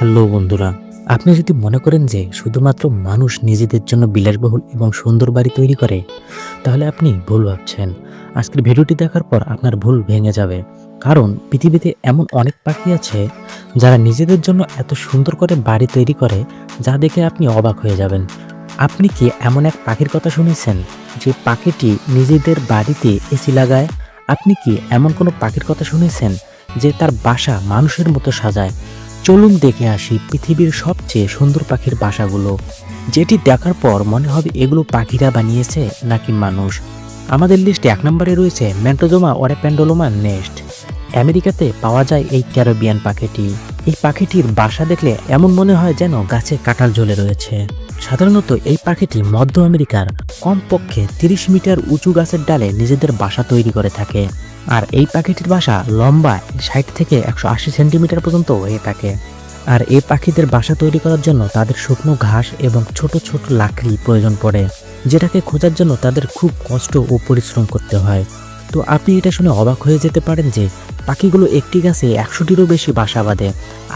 Hello বন্ধুরা, আপনি যদি মনে করেন যে শুধুমাত্র মানুষ নিজেদের জন্য বিলাসবহুল এবং সুন্দর বাড়ি তৈরি করে, তাহলে আপনি ভুল ভাবছেন। আজকের ভিডিওটি দেখার পর আপনার ভুল ভেঙে যাবে। কারণ পৃথিবীতে এমন অনেক পাখি আছে যারা নিজেদের জন্য এত সুন্দর করে বাড়ি তৈরি করে যা দেখে আপনি অবাক হয়ে যাবেন। আপনি কি এমন এক পাখির কথা শুনেছেন যে পাখিটি নিজেদের বাড়িতে এসি লাগায়? আপনি কি এমন কোনো পাখির কথা শুনেছেন যে তার বাসা মানুষের মতো সাজায়? চলুন দেখে আসি পৃথিবীর সবচেয়ে সুন্দর পাখির বাসাগুলো। যেটি দেখার পর মনে হবে এগুলো পাখিরা বানিয়েছে নাকি মানুষ। আমাদের লিস্টে এক নম্বরে রয়েছে ম্যান্টোজোমা ওরে প্যান্ডোলোমা নেস্ট আমেরিকাতে পাওয়া যায় এই ক্যারোবিয়ান পাখিটি। এই পাখিটির বাসা দেখলে এমন মনে হয় যেন গাছে কাঁঠাল ঝুলে রয়েছে। সাধারণত এই পাখিটি মধ্য আমেরিকার কমপক্ষে তিরিশ মিটার উঁচু গাছের ডালে নিজেদের বাসা তৈরি করে থাকে। আর এই পাখিটির বাসা লম্বা ষাট থেকে একশো আশি সেন্টিমিটার পর্যন্ত হয়ে থাকে। আর এই পাখিদের বাসা তৈরি করার জন্য তাদের শুকনো ঘাস এবং ছোট ছোট লাকড়ি প্রয়োজন পড়ে, যেটাকে খোঁজার জন্য তাদের খুব কষ্ট ও পরিশ্রম করতে হয়। তো আপনি এটা শুনে অবাক হয়ে যেতে পারেন যে পাখিগুলো একটি গাছে একশোটিরও বেশি বাসা বাঁধে।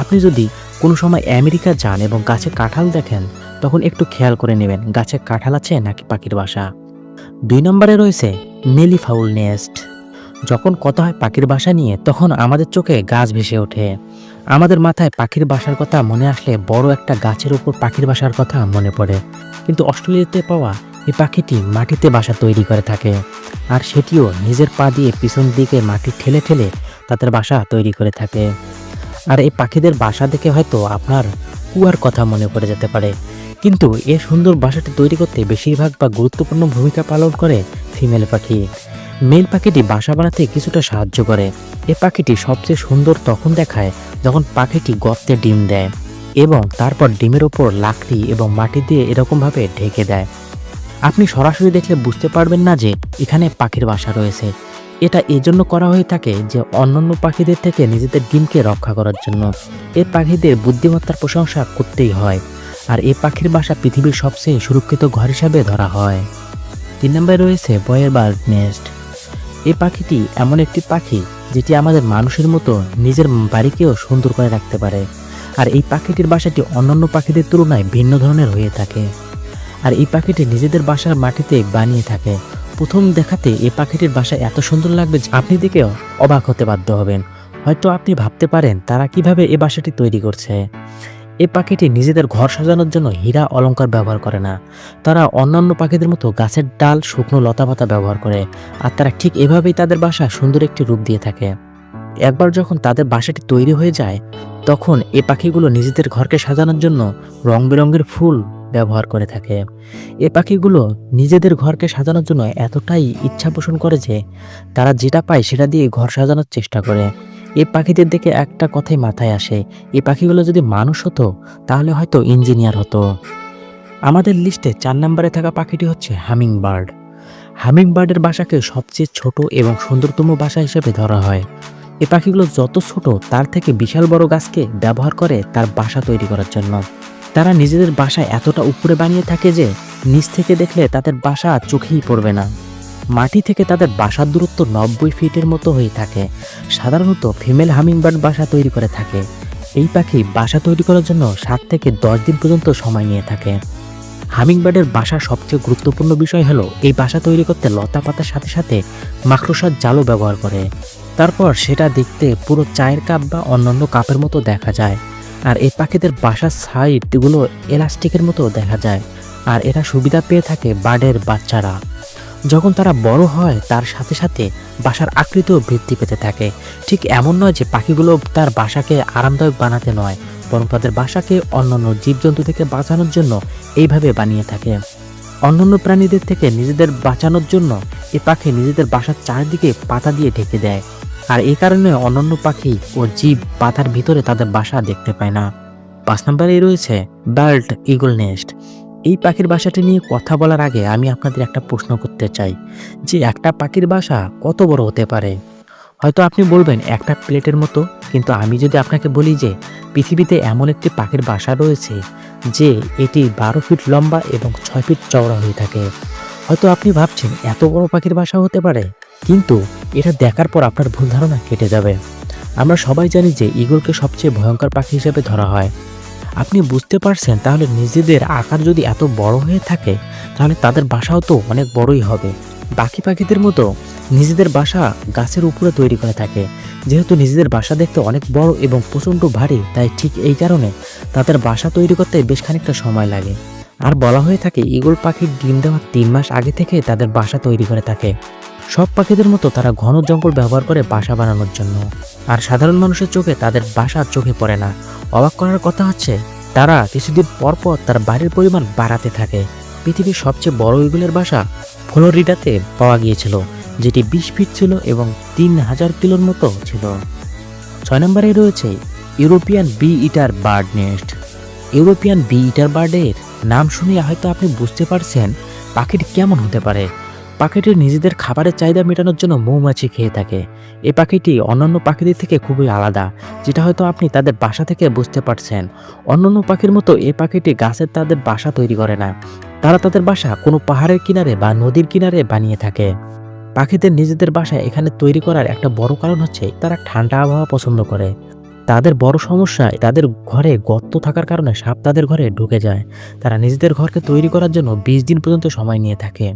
আপনি যদি কোনো সময় আমেরিকা যান এবং গাছে কাঁঠাল দেখেন তখন একটু খেয়াল করে নেবেন, গাছে কাঁঠাল আছে নাকি পাখির বাসা। দুই নম্বরে রয়েছে নেলি ফাউল নেস্ট। যখন কথা হয় পাখির বাসা নিয়ে, তখন আমাদের চোখে গাছ ভেসে ওঠে। আমাদের মাথায় পাখির বাসার কথা মনে আসলে বড় একটা গাছের উপর পাখির বাসার কথা মনে পড়ে। কিন্তু অস্ট্রেলিয়াতে পাওয়া এই পাখিটি মাটিতে বাসা তৈরি করে থাকে। আর সেটিও নিজের পা দিয়ে পিছন দিকে মাটি ঠেলে ঠেলে তাদের বাসা তৈরি করে থাকে। আর এই পাখিদের বাসা দেখে হয়তো আপনার কুয়ার কথা মনে পড়ে যেতে পারে। কিন্তু এ সুন্দর বাসাটি তৈরি করতে বেশিরভাগ বা গুরুত্বপূর্ণ ভূমিকা পালন করে ফিমেল পাখি। মেল পাখিটি বাসা বানাতে কিছুটা সাহায্য করে। এ পাখিটি সবচেয়ে সুন্দর তখন দেখায় যখন পাখিটি গর্তে ডিম দেয় এবং তারপর ডিমের ওপর লাকড়ি এবং মাটি দিয়ে এরকমভাবে ঢেকে দেয়। আপনি সরাসরি দেখলে বুঝতে পারবেন না যে এখানে পাখির বাসা রয়েছে। এটা এজন্য করা হয়ে থাকে যে অন্যান্য পাখিদের থেকে নিজেদের ডিমকে রক্ষা করার জন্য। এ পাখিদের বুদ্ধিমত্তার প্রশংসা করতেই হয়। আর এ পাখির বাসা পৃথিবীর সবচেয়ে সুরক্ষিত ঘর হিসাবে ধরা হয়। তিন নম্বরে রয়েছে বয়ের বার্ড নেস্ট। এই পাখিটি এমন একটি পাখি যেটি আমাদের মানুষের মতো নিজের বাড়িকেও সুন্দর করে রাখতে পারে। আর এই পাখিটির বাসাটি অন্যান্য পাখিদের তুলনায় ভিন্ন ধরনের হয়ে থাকে। আর এই পাখিটি নিজেদের বাসার মাটিতে বানিয়ে থাকে। প্রথম দেখাতে এই পাখিটির বাসা এত সুন্দর লাগবে যে আপনি দেখেও অবাক হতে বাধ্য হবেন। হয়তো আপনি ভাবতে পারেন তারা কীভাবে এই বাসাটি তৈরি করছে। এই পাখিটি নিজেদের ঘর সাজানোর জন্য হীরা অলংকার ব্যবহার করে না। তারা অন্যান্য পাখিদের মতো গাছের ডাল, শুকনো লতাপাতা ব্যবহার করে, আর তারা ঠিক এভাবেই তাদের বাসা সুন্দর একটি রূপ দিয়ে থাকে। একবার যখন তাদের বাসাটি তৈরি হয়ে যায়, তখন এ পাখিগুলো নিজেদের ঘরকে সাজানোর জন্য রং বেরঙের ফুল ব্যবহার করে থাকে। এ পাখিগুলো নিজেদের ঘরকে সাজানোর জন্য এতটাই ইচ্ছা পোষণ করে যে, তারা যেটা পায় সেটা দিয়ে ঘর সাজানোর চেষ্টা করে। এই পাখিদের দেখে একটা কথাই মাথায় আসে এই পাখিগুলো যদি মানুষ হতো, তাহলে হয়তো ইঞ্জিনিয়ার হতো। আমাদের লিস্টে চার নম্বরে থাকা পাখিটি হচ্ছে হামিং বার্ড হামিং বার্ডের বাসাকে সবচেয়ে ছোট এবং সুন্দরতম বাসা হিসেবে ধরা হয়। এই পাখিগুলো যত ছোট, তার থেকে বিশাল বড় গাছকে ব্যবহার করে তার বাসা তৈরি করার জন্য। তারা নিজেদের বাসা এতটা উপরে বানিয়ে থাকে যে, নিচ থেকে দেখলে তাদের বাসা চোখেই পড়বে না। মাটি থেকে তাদের বাসার দূরত্ব নব্বই ফিটের মতো হয়ে থাকে। সাধারণত ফিমেল হামিংবার্ড বাসা তৈরি করে থাকে। এই পাখি বাসা তৈরি করার জন্য সাত থেকে দশ দিন পর্যন্ত সময় নিয়ে থাকে। হামিংবার্ডের বাসার সবচেয়ে গুরুত্বপূর্ণ বিষয় হলো এই বাসা তৈরি করতে লতা পাতার সাথে সাথে মাকড়সার জালও ব্যবহার করে। তারপর সেটা দেখতে পুরো চায়ের কাপ বা অন্যান্য কাপের মতো দেখা যায়। আর এই পাখিদের বাসার সাইডগুলো এলাস্টিকের মতো দেখা যায়। আর এরা সুবিধা পেয়ে থাকে বার্ডের বাচ্চারা। যখন তারা বড় হয়, তার সাথে সাথে বাসার আকৃতিও বৃদ্ধি পেতে থাকে। ঠিক এমন নয় যে পাখিগুলো তার বাসাকে আরামদায়ক বানাতে নয়, বরং তাদের বাসাকে অন্যান্য জীবজন্তু থেকে বাঁচানোর জন্য এইভাবে বানিয়ে থাকে। অন্যান্য প্রাণীদের থেকে নিজেদের বাঁচানোর জন্য এ পাখি নিজেদের বাসার চারদিকে পাতা দিয়ে ঢেকে দেয়। আর এই কারণে অন্যান্য পাখি ও জীব পাতার ভিতরে তাদের বাসা দেখতে পায় না। পাঁচ নম্বরে রয়েছে বার্ড ইগল নেস্ট এই পাখির বাসাটি নিয়ে কথা বলার আগে আমি আপনাদের একটা প্রশ্ন করতে চাই যে একটা পাখির বাসা কত বড় হতে পারে? হয়তো আপনি বলবেন একটা প্লেটের মতো, কিন্তু আমি যদি আপনাকে বলি যে পৃথিবীতে এমন একটি পাখির বাসা রয়েছে যে এটি বারো ফিট লম্বা এবং ছয় ফিট চওড়া হয়ে থাকে। হয়তো আপনি ভাবছেন, এত বড় পাখির বাসা হতে পারে? কিন্তু এটা দেখার পর আপনার ভুল ধারণা কেটে যাবে। আমরা সবাই জানি যে ইগলকে সবচেয়ে ভয়ঙ্কর পাখি হিসেবে ধরা হয়। আপনি বুঝতে পারছেন, তাহলে নিজেদের আকার যদি এত বড় হয়ে থাকে, তাহলে তাদের বাসাও তো অনেক বড়ই হবে। বাকি পাখিদের মতো নিজেদের বাসা গাছের উপরে তৈরি করে থাকে। যেহেতু নিজেদের বাসা দেখতে অনেক বড় এবং প্রচণ্ড ভারী, তাই ঠিক এই কারণে তাদের বাসা তৈরি করতে বেশ খানিকটা সময় লাগে। আর বলা হয়ে থাকে, ঈগল পাখির ডিম দেওয়ার তিন মাস আগে থেকে তাদের বাসা তৈরি করে থাকে। সব পাখিদের মতো তারা ঘন জঙ্গল ব্যবহার করে বাসা বানানোর জন্য। আর সাধারণ মানুষের চোখে তাদের বাসা চোখে পড়ে না। অবাক করার কথা হচ্ছে, তারা কিছুদিন পর পর তার বাড়ির পরিমাণ বাড়াতে থাকে। পৃথিবীর সবচেয়ে বড় ইগুলের বাসা ফ্লোরিডাতে পাওয়া গিয়েছিল, যেটি বিশ ফিট ছিল এবং তিন হাজার কিলোর মতো ছিল। ছয় নম্বরে রয়েছে European bee eater bird nest. European bee eater বার্ডের নাম শুনে হয়তো আপনি বুঝতে পারছেন পাখিটি কেমন হতে পারে। পাখিটি নিজেদের খাবারের চাহিদা মেটানোর জন্য মৌমাছি খেয়ে থাকে। এই পাখিটি অন্যান্য পাখিদের থেকে খুবই আলাদা, যেটা হয়তো আপনি তাদের বাসা থেকে বুঝতে পারছেন। অন্যান্য পাখির মতো এই পাখিটি গাছের তাদের বাসা তৈরি করে না। তারা তাদের বাসা কোনো পাহাড়ের কিনারে বা নদীর কিনারে বানিয়ে থাকে। পাখিদের নিজেদের বাসা এখানে তৈরি করার একটা বড় কারণ হচ্ছে তারা ঠান্ডা আবহাওয়া পছন্দ করে। তাদের বড় সমস্যা তাদের ঘরে গর্ত থাকার কারণে সাপ তাদের ঘরে ঢুকে যায়। তারা নিজেদের ঘরকে তৈরি করার জন্য বিশ দিন পর্যন্ত সময় নিয়ে থাকে।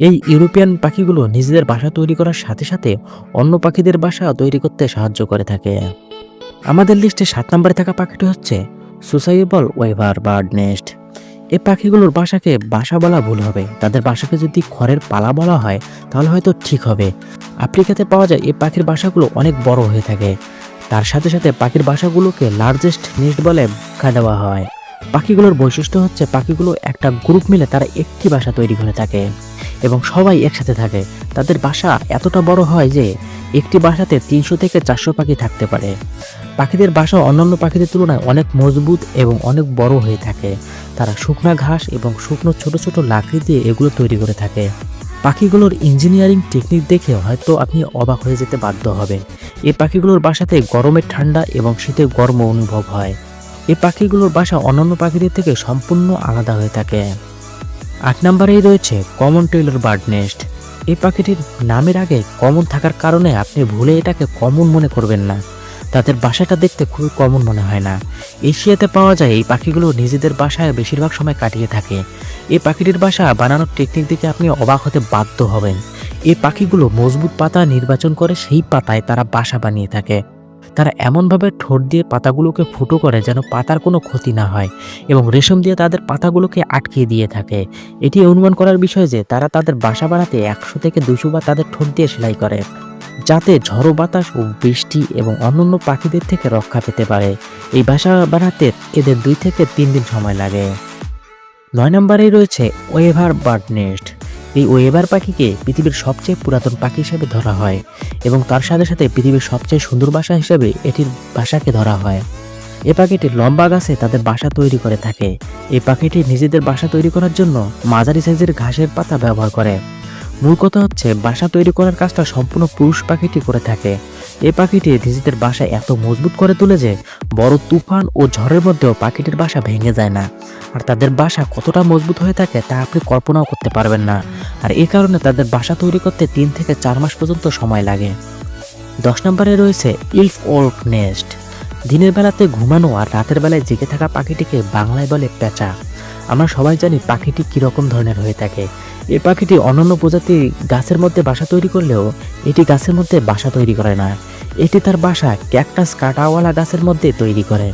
এই ইউরোপিয়ান পাখিগুলো নিজেদের বাসা তৈরি করার সাথে সাথে অন্য পাখিদের বাসা তৈরি করতে সাহায্য করে থাকে। আমাদের লিস্টে সাত নম্বরে থাকা পাখিটি হচ্ছে সুসাইবল ওয়েভার বার্ড নেস্ট। এই পাখিগুলোর বাসাকে বাসা বলা ভুল হবে। তাদের বাসাকে যদি খড়ের পালা বলা হয়, তাহলে হয়তো ঠিক হবে। আফ্রিকাতে পাওয়া যায় এই পাখির বাসাগুলো অনেক বড় হয়ে থাকে। তার সাথে সাথে পাখির বাসাগুলোকে লার্জেস্ট নেস্ট বলে আখ্যা দেওয়া হয়। পাখিগুলোর বৈশিষ্ট্য হচ্ছে পাখিগুলো একটা গ্রুপ মিলে তারা একটি বাসা তৈরি করে থাকে। এবং সবাই একসাথে থাকে। তাদের বাসা এতটা বড় হয় যে একটি বাসাতে তিনশো থেকে চারশো পাখি থাকতে পারে। পাখিদের বাসা অন্যান্য পাখিদের তুলনায় অনেক মজবুত এবং অনেক বড় হয়ে থাকে। তারা শুকনা ঘাস এবং শুকনো ছোট ছোট লাকড়ি দিয়ে এগুলো তৈরি করে থাকে। পাখিগুলোর ইঞ্জিনিয়ারিং টেকনিক দেখে হয়তো আপনি অবাক হয়ে যেতে বাধ্য হবেন। এই পাখিগুলোর বাসাতে গরমে ঠান্ডা এবং শীতে গরম অনুভব হয়। এই পাখিগুলোর বাসা অন্যান্য পাখিদের থেকে সম্পূর্ণ আলাদা হয়ে থাকে। আট নম্বরেই রয়েছে কমন টেইলর বার্ড নেস্ট। এই পাখিটির নামের আগে কমন থাকার কারণে আপনি ভুলে এটাকে কমন মনে করবেন না। তাদের বাসাটা দেখতে খুবই কমন মনে হয় না। এশিয়াতে পাওয়া যায় এই পাখিগুলো নিজেদের বাসায় বেশিরভাগ সময় কাটিয়ে থাকে। এই পাখিটির বাসা বানানোর টেকনিক দেখে আপনি অবাক হতে বাধ্য হবেন। এই পাখিগুলো মজবুত পাতা নির্বাচন করে সেই পাতায় তারা বাসা বানিয়ে থাকে। তারা এমনভাবে ঠোঁট দিয়ে পাতাগুলোকে ফুটো করে যেন পাতার কোনো ক্ষতি না হয় এবং রেশম দিয়ে তাদের পাতাগুলোকে আটকিয়ে দিয়ে থাকে। এটি অনুমান করার বিষয় যে তারা তাদের বাসা বাড়াতে একশো থেকে দুশো বার তাদের ঠোঁট দিয়ে সেলাই করে, যাতে ঝড়ো বাতাস ও বৃষ্টি এবং অন্যান্য পাখিদের থেকে রক্ষা পেতে পারে। এই বাসা বানাতে এদের দুই থেকে তিন দিন সময় লাগে। নয় নম্বরে রয়েছে ওয়েভার বার্ড নেস্ট এই ওয়েবার পাখিকে পৃথিবীর সবচেয়ে পুরাতন পাখি হিসেবে ধরা হয় এবং তার সাথে সাথে পৃথিবীর সবচেয়ে সুন্দর বাসা হিসেবে এটির বাসাকে ধরা হয়। এ পাখিটি লম্বা গাছে তাদের বাসা তৈরি করে থাকে। এই পাখিটি নিজেদের বাসা তৈরি করার জন্য মাঝারি সাইজের ঘাসের পাতা ব্যবহার করে। মূল কথা হচ্ছে বাসা তৈরি করার কাজটা সম্পূর্ণ পুরুষ পাখিটি করে থাকে। এই পাখিটি নিজেদের বাসা এত মজবুত করে তোলে যে বড় তুফান ও ঝড়ের মধ্যেও পাখিটির বাসা ভেঙে যায় না। আর তাদের বাসা কতটা মজবুত হয়ে থাকে তা আপনি কল্পনাও করতে পারবেন না। আর এই কারণে তাদের বাসা তৈরি করতে তিন থেকে চার মাস পর্যন্ত সময় লাগে। দশ নম্বরে রয়েছে ইলফ ওল্ক নেস্ট। দিনের বেলাতে ঘুমানো আর রাতের বেলায় জেগে থাকা পাখিটিকে বাংলায় বলে পেঁচা। আমরা সবাই জানি পাখিটি কীরকম ধরনের হয়ে থাকে। এই পাখিটি অন্যান্য প্রজাতি গাছের মধ্যে বাসা তৈরি করলেও এটি গাছের মধ্যে বাসা তৈরি করে না। এটি তার বাসা ক্যাকটাস কাটাওয়ালা গাছের মধ্যে তৈরি করে।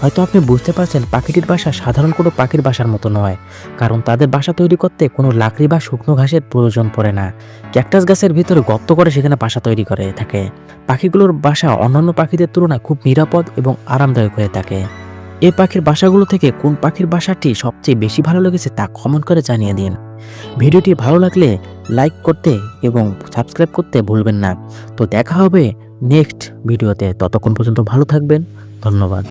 হয়তো আপনি বুঝতে পারছেন পাখিটির বাসা সাধারণ কোনো পাখির বাসার মতো নয়, কারণ তাদের বাসা তৈরি করতে কোনো লাকড়ি বা শুকনো ঘাসের প্রয়োজন পড়ে না। ক্যাকটাস গাছের ভিতরে গর্ত করে সেখানে বাসা তৈরি করে থাকে। পাখিগুলোর বাসা অন্যান্য পাখিদের তুলনায় খুব নিরাপদ এবং আরামদায়ক হয়ে থাকে। এই পাখির বাসাগুলো থেকে কোন পাখির বাসাটি সবচেয়ে বেশি ভালো লেগেছে তা কমেন্ট করে জানিয়ে দিন। ভিডিওটি ভালো লাগলে লাইক করতে এবং সাবস্ক্রাইব করতে ভুলবেন না। তো দেখা হবে নেক্সট ভিডিওতে। ততক্ষণ পর্যন্ত ভালো থাকবেন। ধন্যবাদ।